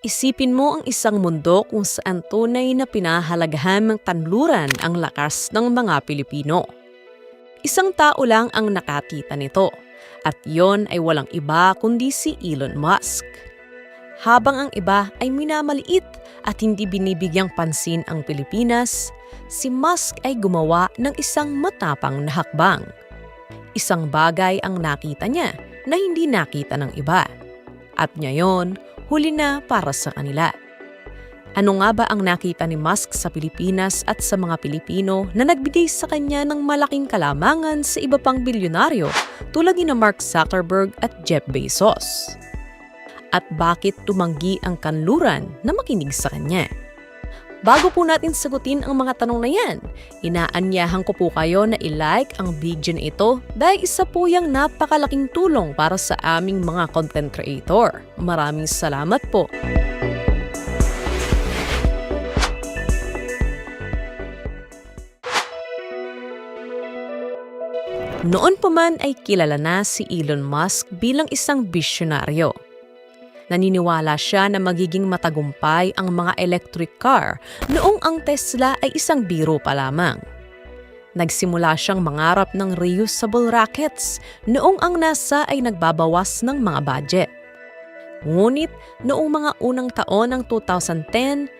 Isipin mo ang isang mundo kung saan tunay na pinahalagahan ng tanluran ang lakas ng mga Pilipino. Isang tao lang ang nakakita nito at yon ay walang iba kundi si Elon Musk. Habang ang iba ay minamaliit at hindi binibigyang pansin ang Pilipinas, si Musk ay gumawa ng isang matapang na hakbang. Isang bagay ang nakita niya na hindi nakita ng iba. At ngayon, huli na para sa kanila. Ano nga ba ang nakita ni Musk sa Pilipinas at sa mga Pilipino na nagbigay sa kanya ng malaking kalamangan sa iba pang bilyonaryo tulad ni na Mark Zuckerberg at Jeff Bezos? At bakit tumanggi ang kanluran na makinig sa kanya? Bago po natin sagutin ang mga tanong na yan, inaanyahan ko po kayo na i-like ang video na ito dahil isa po yung napakalaking tulong para sa aming mga content creator. Maraming salamat po! Noon pa man ay kilala na si Elon Musk bilang isang bisyonaryo. Naniniwala siya na magiging matagumpay ang mga electric car noong ang Tesla ay isang biro pa lamang. Nagsimula siyang mangarap ng reusable rockets noong ang NASA ay nagbabawas ng mga budget. Ngunit noong mga unang taon ng 2010,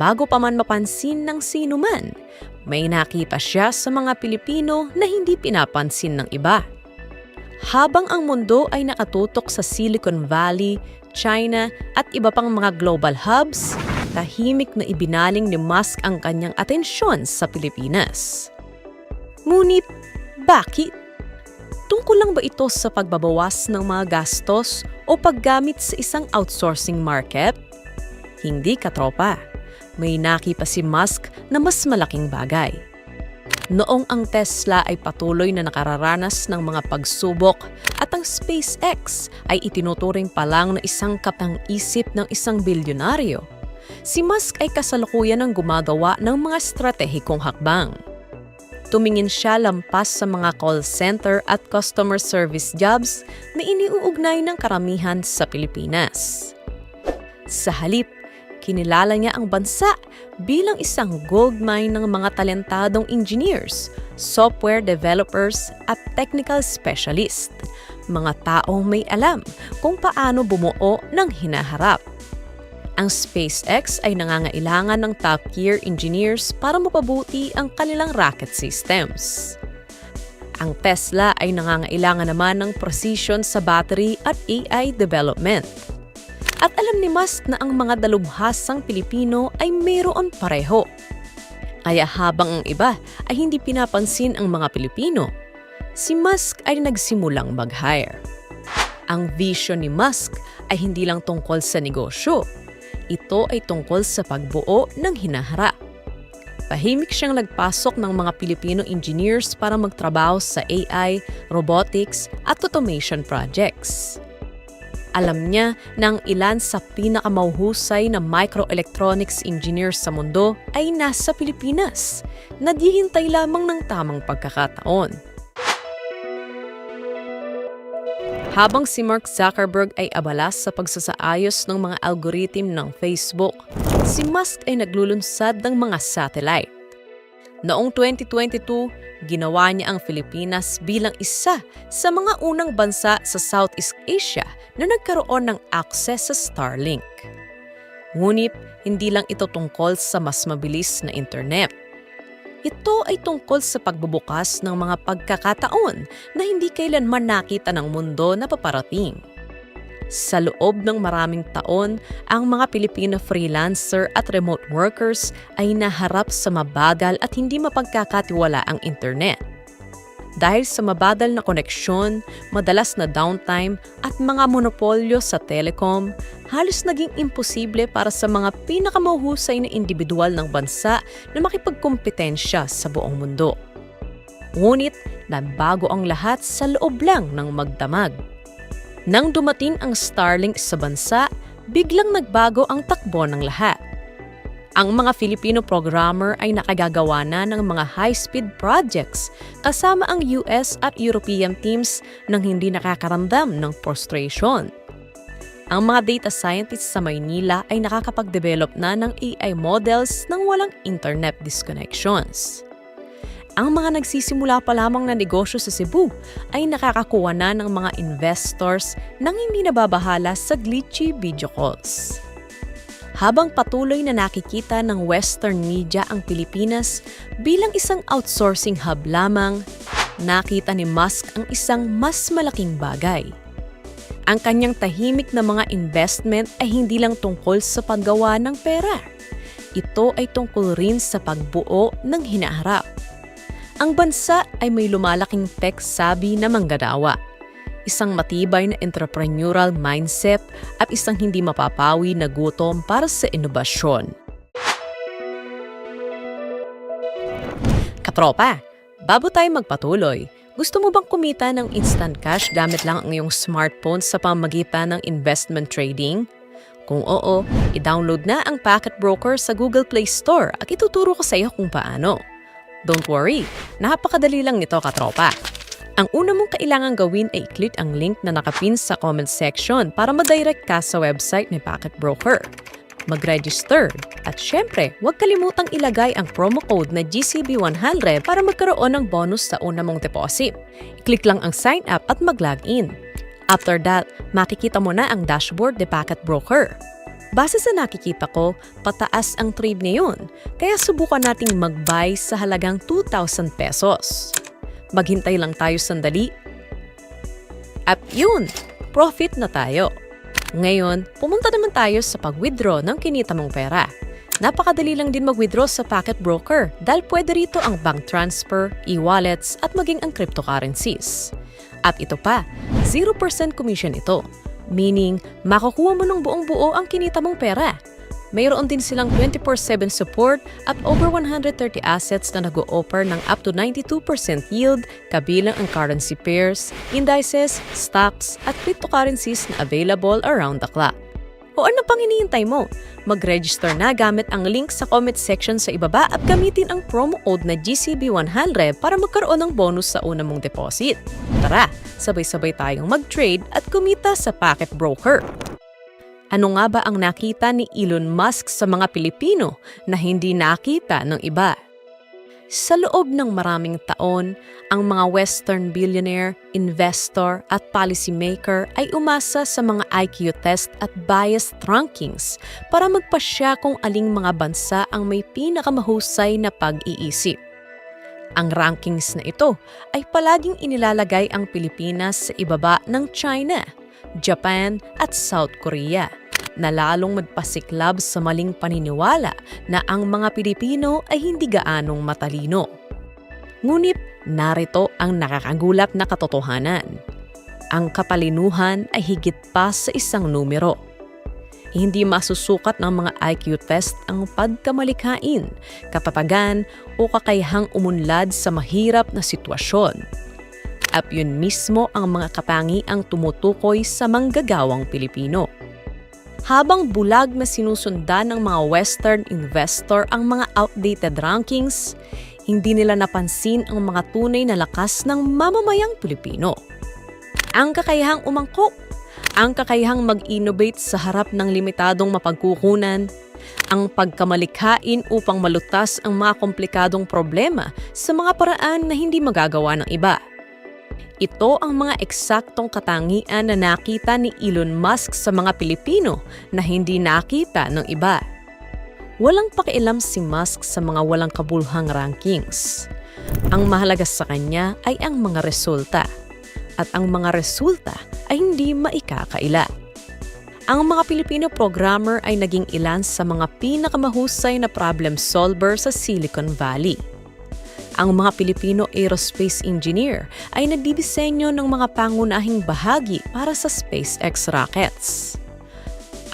bago pa man mapansin ng sino man, may nakita siya sa mga Pilipino na hindi pinapansin ng iba. Habang ang mundo ay nakatutok sa Silicon Valley, China at iba pang mga global hubs, tahimik na ibinaling ni Musk ang kanyang atensyon sa Pilipinas. Ngunit, bakit? Tungkol lang ba ito sa pagbabawas ng mga gastos o paggamit sa isang outsourcing market? Hindi katropa. May nakita si Musk na mas malaking bagay. Noong ang Tesla ay patuloy na nakararanas ng mga pagsubok ang SpaceX ay itinuturing pa lang na isang kapang-isip ng isang bilyonaryo, si Musk ay kasalukuyan ng gumagawa ng mga estratehikong hakbang. Tumingin siya lampas sa mga call center at customer service jobs na iniuugnay ng karamihan sa Pilipinas. Sa halip, kinilala niya ang bansa bilang isang goldmine ng mga talentadong engineers, software developers at technical specialist, mga taong may alam kung paano bumuo ng hinaharap. Ang SpaceX ay nangangailangan ng top-tier engineers para mapabuti ang kanilang rocket systems. Ang Tesla ay nangangailangan naman ng precision sa battery at AI development. At alam ni Musk na ang mga dalubhasang Pilipino ay mayroon pareho. Kaya habang ang iba ay hindi pinapansin ang mga Pilipino, si Musk ay nagsimulang mag-hire. Ang vision ni Musk ay hindi lang tungkol sa negosyo. Ito ay tungkol sa pagbuo ng hinaharap. Tahimik siyang nagpasok ng mga Pilipino engineers para magtrabaho sa AI, robotics at automation projects. Alam niya na ang ilan sa pinakamauhusay na microelectronics engineers sa mundo ay nasa Pilipinas. Naghihintay lamang ng tamang pagkakataon. Habang si Mark Zuckerberg ay abala sa pagsasaayos ng mga algorithm ng Facebook, si Musk ay naglulunsad ng mga satellite. Noong 2022, ginawa niya ang Pilipinas bilang isa sa mga unang bansa sa Southeast Asia na nagkaroon ng access sa Starlink. Ngunit hindi lang ito tungkol sa mas mabilis na internet. Ito ay tungkol sa pagbubukas ng mga pagkakataon na hindi kailanman nakita ng mundo na paparating. Sa loob ng maraming taon, ang mga Pilipino freelancer at remote workers ay naharap sa mabagal at hindi mapagkakatiwala ang internet. Dahil sa mabadal na koneksyon, madalas na downtime at mga monopolyo sa telecom, halos naging imposible para sa mga pinakamahuhusay na individual ng bansa na makipagkompetensya sa buong mundo. Ngunit nagbago ang lahat sa loob lang ng magdamag. Nang dumating ang Starlink sa bansa, biglang nagbago ang takbo ng lahat. Ang mga Filipino programmer ay nakagagawa na ng mga high-speed projects kasama ang US at European teams nang hindi nakakaramdam ng frustration. Ang mga data scientists sa Maynila ay nakakapag-develop na ng AI models ng walang internet disconnections. Ang mga nagsisimula pa lamang na negosyo sa Cebu ay nakakakuha na ng mga investors nang hindi nababahala sa glitchy video calls. Habang patuloy na nakikita ng Western media ang Pilipinas bilang isang outsourcing hub lamang, nakita ni Musk ang isang mas malaking bagay. Ang kanyang tahimik na mga investment ay hindi lang tungkol sa paggawa ng pera. Ito ay tungkol rin sa pagbuo ng hinaharap. Ang bansa ay may lumalaking tech-savvy na manggagawa isang matibay na entrepreneurial mindset at isang hindi mapapawi na gutom para sa inobasyon. Katropa, bago tayo magpatuloy, gusto mo bang kumita ng instant cash gamit lang ang iyong smartphone sa pamagitan ng investment trading? Kung oo, i-download na ang Packet Broker sa Google Play Store at ituturo ko sa iyo kung paano. Don't worry, napakadali lang nito katropa. Ang una mong kailangan gawin ay i-click ang link na nakapin sa comment section para ma-direct ka sa website ni Packet Broker. Mag-register. At syempre, huwag kalimutang ilagay ang promo code na GCB100 para magkaroon ng bonus sa una mong deposit. I-click lang ang sign up at mag-log in. After that, makikita mo na ang dashboard ni Packet Broker. Base sa nakikita ko, pataas ang trade ngayon, kaya subukan nating mag-buy sa halagang 2,000 pesos. Maghintay lang tayo sandali. At yun, profit na tayo. Ngayon, pumunta naman tayo sa pag-withdraw ng kinita mong pera. Napakadali lang din mag-withdraw sa Packet Broker dahil pwede rito ang bank transfer, e-wallets at maging ang cryptocurrencies. At ito pa, 0% commission ito. Meaning, makukuha mo ng buong buo ang kinita mong pera. Mayroon din silang 24-7 support at over 130 assets na nag-o-offer ng up to 92% yield kabilang ang currency pairs, indices, stocks at cryptocurrencies na available around the clock. O ano pang hinihintay mo? Mag-register na gamit ang link sa comment section sa ibaba at gamitin ang promo code na GCB100 para magkaroon ng bonus sa una mong deposit. Tara, sabay-sabay tayong mag-trade at kumita sa Packet Broker. Ano nga ba ang nakita ni Elon Musk sa mga Pilipino na hindi nakita ng iba? Sa loob ng maraming taon, ang mga Western billionaire, investor at policymaker ay umasa sa mga IQ test at biased rankings para magpasya kung aling mga bansa ang may pinakamahusay na pag-iisip. Ang rankings na ito ay palaging inilalagay ang Pilipinas sa ibaba ng China, Japan at South Korea na lalong magpasiklab sa maling paniniwala na ang mga Pilipino ay hindi gaanong matalino. Ngunit narito ang nakakagulat na katotohanan. Ang kapalinuhan ay higit pa sa isang numero. Hindi masusukat ng mga IQ test ang pagkamalikhain, katatagan o kakayahang umunlad sa mahirap na sitwasyon. At yun mismo ang mga katangiang tumutukoy sa manggagawang Pilipino habang bulag na sinusundan ng mga Western investor ang mga outdated rankings, hindi nila napansin ang mga tunay na lakas ng mamamayang Pilipino. Ang kakayahang umangkop, ang kakayahang mag-innovate sa harap ng limitadong mapagkukunan, ang pagkamalikhain upang malutas ang mga komplikadong problema sa mga paraan na hindi magagawa ng iba – ito ang mga eksaktong katangian na nakita ni Elon Musk sa mga Pilipino na hindi nakita ng iba. Walang pakialam si Musk sa mga walang kabulhang rankings. Ang mahalaga sa kanya ay ang mga resulta. At ang mga resulta ay hindi maikakaila. Ang mga Pilipino programmer ay naging ilan sa mga pinakamahusay na problem solver sa Silicon Valley ang mga Pilipino aerospace engineer ay nagdidisenyo ng mga pangunahing bahagi para sa SpaceX rockets.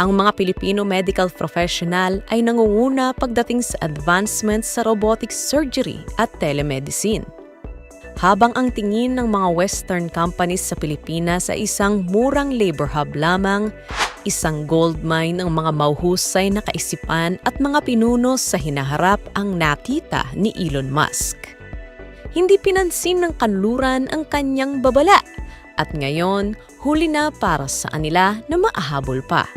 Ang mga Pilipino medical professional ay nangunguna pagdating sa advancements sa robotic surgery at telemedicine. Habang ang tingin ng mga Western companies sa Pilipinas ay isang murang labor hub lamang, isang gold mine ng mga mauhusay na kaisipan at mga pinuno sa hinaharap ang nakita ni Elon Musk. Hindi pinansin ng kanluran ang kanyang babala at ngayon huli na para sa kanila na maahabol pa.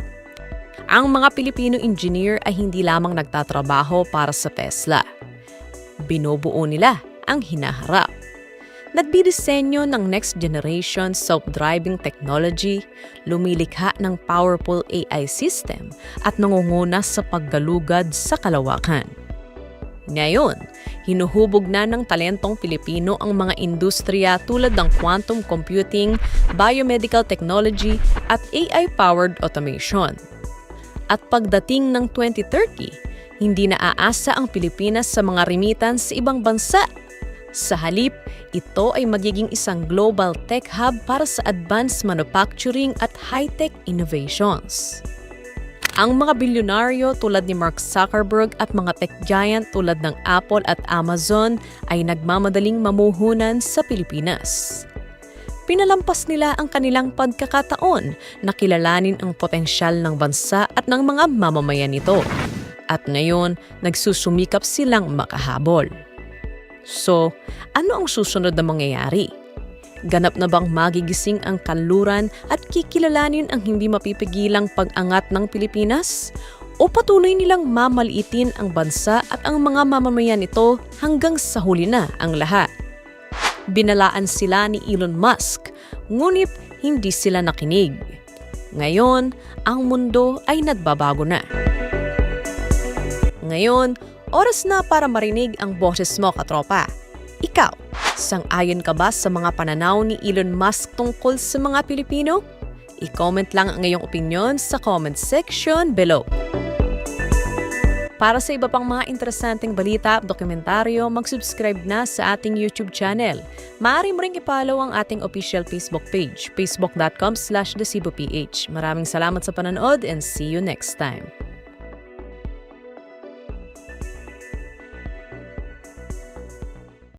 Ang mga Pilipino engineer ay hindi lamang nagtatrabaho para sa Tesla. Binubuo nila ang hinaharap. Nagdidisenyo ng next generation self-driving technology, lumilikha ng powerful AI system at nangunguna sa paggalugad sa kalawakan. Ngayon, hinuhubog na ng talentong Pilipino ang mga industriya tulad ng quantum computing, biomedical technology at AI-powered automation. At pagdating ng 2030, hindi na aasa ang Pilipinas sa mga remittance sa ibang bansa. Sa halip, ito ay magiging isang global tech hub para sa advanced manufacturing at high-tech innovations. Ang mga bilyonaryo tulad ni Mark Zuckerberg at mga tech giant tulad ng Apple at Amazon ay nagmamadaling mamuhunan sa Pilipinas. Pinalampas nila ang kanilang pagkakataon na kilalanin ang potensyal ng bansa at ng mga mamamayan nito. At ngayon, nagsusumikap silang makahabol. So, ano ang susunod na mangyayari? Ganap na bang magigising ang kanluran at kikilalanin ang hindi mapipigilang pag-angat ng Pilipinas? O patuloy nilang mamaliitin ang bansa at ang mga mamamayan nito hanggang sa huli na ang lahat? Binalaan sila ni Elon Musk, ngunit hindi sila nakinig. Ngayon, ang mundo ay nagbabago na. Ngayon, oras na para marinig ang boses mo, katropa. Ikaw, sang-ayon ka ba sa mga pananaw ni Elon Musk tungkol sa mga Pilipino? I-comment lang ang iyong opinion sa comment section below. Para sa iba pang mga interesanteng balita at dokumentaryo, mag-subscribe na sa ating YouTube channel. Maaari mo ring ipollow ang ating official Facebook page, facebook.com slash Maraming salamat sa panonood and see you next time.